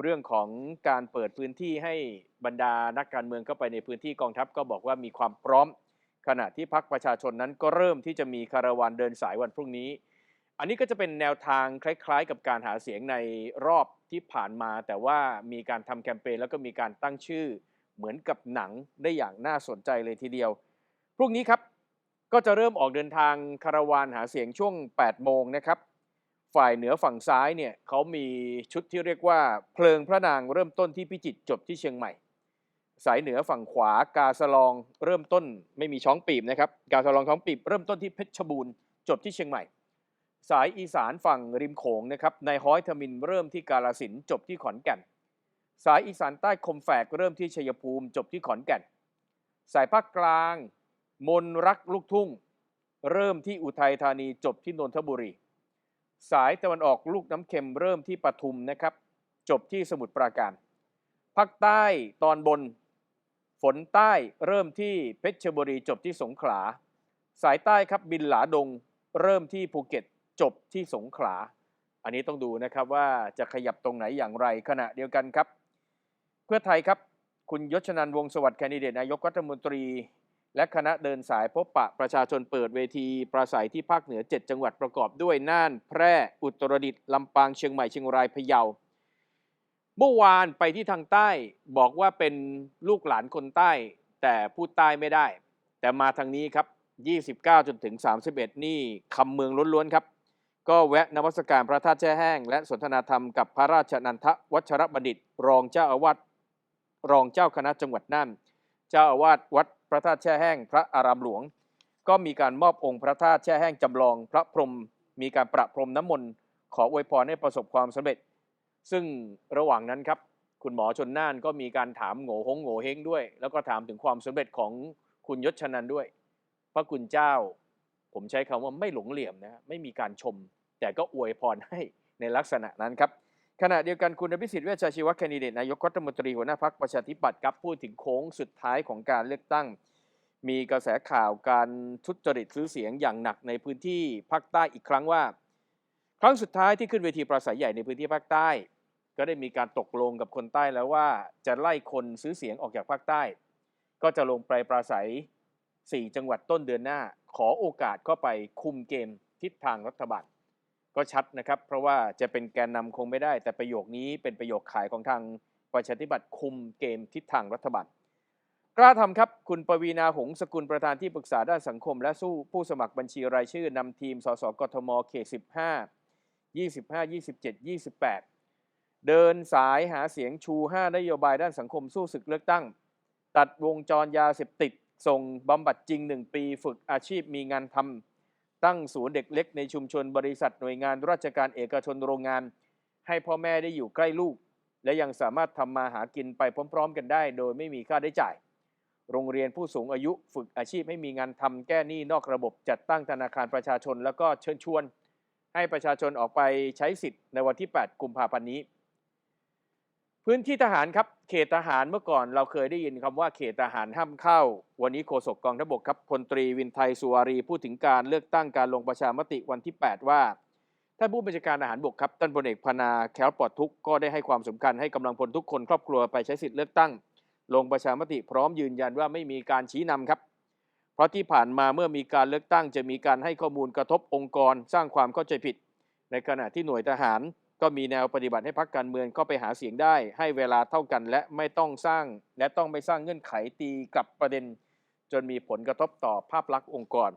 เรื่องของการเปิดพื้นที่ให้บรรดานักการเมืองเข้าไปในพื้นที่กองทัพก็บอกว่ามีความพร้อม ขณะที่พักประชาชนนั้นก็เริ่มที่จะมีคาราวานเดินสายวันพรุ่งนี้ อันนี้ก็จะเป็นแนวทางคล้ายๆ กับการหาเสียงในรอบที่ผ่านมา แต่ว่ามีการทำแคมเปญแล้วก็มีการตั้งชื่อ เหมือนกับหนังได้อย่างน่าสนใจเลยทีเดียว พรุ่งนี้ครับก็จะเริ่มออกเดินทางคาราวานหาเสียงช่วง 8 โมงนะครับ ฝ่ายเหนือฝั่งซ้ายเนี่ยเขามีชุดที่เรียกว่า เพลิงพระนางเริ่มต้นที่พิจิตรจบที่เชียงใหม่ สายเหนือฝั่งขวากาสะลองเริ่มต้นไม่มีช้องปีบนะครับกาสะลองช้องปีบเริ่มต้นที่เพชรบูรณ์จบที่เชียงใหม่ สายอีสานฝั่งริมโขงนะครับในห้อยทมินเริ่มที่กาลสินจบที่ขอนแก่น สายอีสานใต้คมแฝกเริ่มที่ชัยภูมิจบที่ขอนแก่น สายภาคกลาง มนรักลูกทุ่ง เริ่มที่อุทัยธานีจบที่นนทบุรี สายตะวันออกลูกน้ำเค็มเริ่มที่ปทุมนะครับ จบที่สมุทรปราการ ภาคใต้ตอนบน ฝนใต้เริ่มที่เพชรบุรีจบที่สงขลา สายใต้ครับบินหลาดง เริ่มที่ภูเก็ตจบที่สงขลา อันนี้ต้องดูนะครับว่าจะขยับตรงไหนอย่างไรขณะเดียวกันครับ เพื่อไทยครับ คุณยศนันท์วงศ์สวัสดิ์แคนดิเดตนายกรัฐมนตรี และคณะเดินสายพบปะประชาชนเปิดเวทีปราศัยที่ภาคเหนือ 7 จังหวัดประกอบด้วยน่าน แพร่ อุตรดิตถ์ลำปางเชียงใหม่เชียงรายพะเยา เมื่อวานไปที่ทางใต้บอกว่าเป็นลูกหลานคนใต้ แต่พูดใต้ไม่ได้ แต่มาทางนี้ครับ 29 จนถึง 31 นี่คำเมืองล้วนๆครับ ก็แวะนมัสการพระธาตุแช่แห้ง และสนทนาธรรมกับพระราชนันทวัชรบัณฑิต รองเจ้าอาวาสรองเจ้าคณะจังหวัดน่านเจ้าอาวาสวัด ระธาตุแช่แห้งพระอารามหลวง ก็มีการมอบองค์พระธาตุแช่แห้งจำลอง พระพรหมมีการประพรมน้ำมนต์ขออวยพรให้ประสบความสำเร็จ ซึ่งระหว่างนั้นครับ คุณหมอชนน่านก็มีการถามโง่ฮงโง่เฮงด้วย แล้วก็ถามถึงความสำเร็จของคุณยศชนันด้วย พระคุณเจ้า ผมใช้คำว่าไม่หลงเหลี่ยมนะไม่มีการชม แต่ก็อวยพรให้ในลักษณะนั้นครับ ขณะเดียวกันคุณอภิสิทธิ์เวชชาชีวะแคนดิเดตนายกรัฐมนตรีหัวหน้าพรรคประชาธิปัตย์ครับพูดถึงโค้งสุดท้ายของการเลือกตั้ง มีกระแสข่าวการทุจริตซื้อเสียงอย่างหนักในพื้นที่ภาคใต้อีกครั้งว่า ครั้งสุดท้ายที่ขึ้นเวทีปราศัยใหญ่ในพื้นที่ภาคใต้ ก็ได้มีการตกลงกับคนใต้แล้วว่าจะไล่คนซื้อเสียงออกจากภาคใต้ ก็จะลงไปปราศัย 4 จังหวัดต้นเดือนหน้า ขอโอกาสเข้าไปคุมเกมทิศทางรัฐบาล ก็ชัดนะครับ เพราะว่าจะเป็นแกนนำคงไม่ได้ แต่ประโยคนี้เป็นประโยคขายของทางประชาธิปัตย์คุมเกมทิศทางรัฐบาลกล้าทำครับ คุณปวีนาหงสกุลประธานที่ปรึกษาด้านสังคม และสู้ผู้สมัครบัญชีรายชื่อนำทีมสสกทมเขต15 25 27 28 เดินสายหาเสียงชู 5 นโยบายด้านสังคมสู้ศึกเลือกตั้ง ตัดวงจรยาเสพติด ส่งบำบัดจริง 1 ปีฝึกอาชีพมีงานทำ ตั้งศูนย์เด็กเล็กในชุมชนบริษัทหน่วยงานราชการเอกชนโรงงาน ให้พ่อแม่ได้อยู่ใกล้ลูก และยังสามารถทำมาหากินไปพร้อม ๆ กันได้ โดยไม่มีค่าได้จ่าย โรงเรียนผู้สูงอายุฝึกอาชีพให้มีงานทำแก้หนี้นอกระบบจัดตั้งธนาคารประชาชน แล้วก็เชิญชวน ให้ประชาชนออกไปใช้สิทธิ์ในวันที่ 8 กุมภาพันธ์นี้ พื้นที่ทหารครับ เขตทหารเมื่อก่อนเราเคยได้ยินคำว่าเขตทหารห้ามเข้า วันนี้โฆษกกองทพบกครับพลตรีวินไทยสุวารีพูดถึงการเลือกตั้งการลงประชามติวันที่ 8 ว่าท่านผู้บัญชาการทหารบกครับท่านพลเอกพนาแคลปลอดทุกก็ได้ให้ความสำคัญให้กำลังพลทุกคนครอบครัวไปใช้สิทธิ์เลือกตั้ง ลงประชามติพร้อมยืนยันว่าไม่มีการชี้นำครับ เพราะที่ผ่านมาเมื่อมีการเลือกตั้งจะมีการให้ข้อมูลกระทบองค์กร สร้างความเข้าใจผิด ในขณะที่หน่วยทหาร ก็มีแนวปฏิบัติให้พักการเมืองเข้าไปหาเสียงได้ ให้เวลาเท่ากัน และไม่ต้องสร้าง และต้องไม่สร้างเงื่อนไขตีกลับประเด็น จนมีผลกระทบต่อภาพลักษณ์องค์กร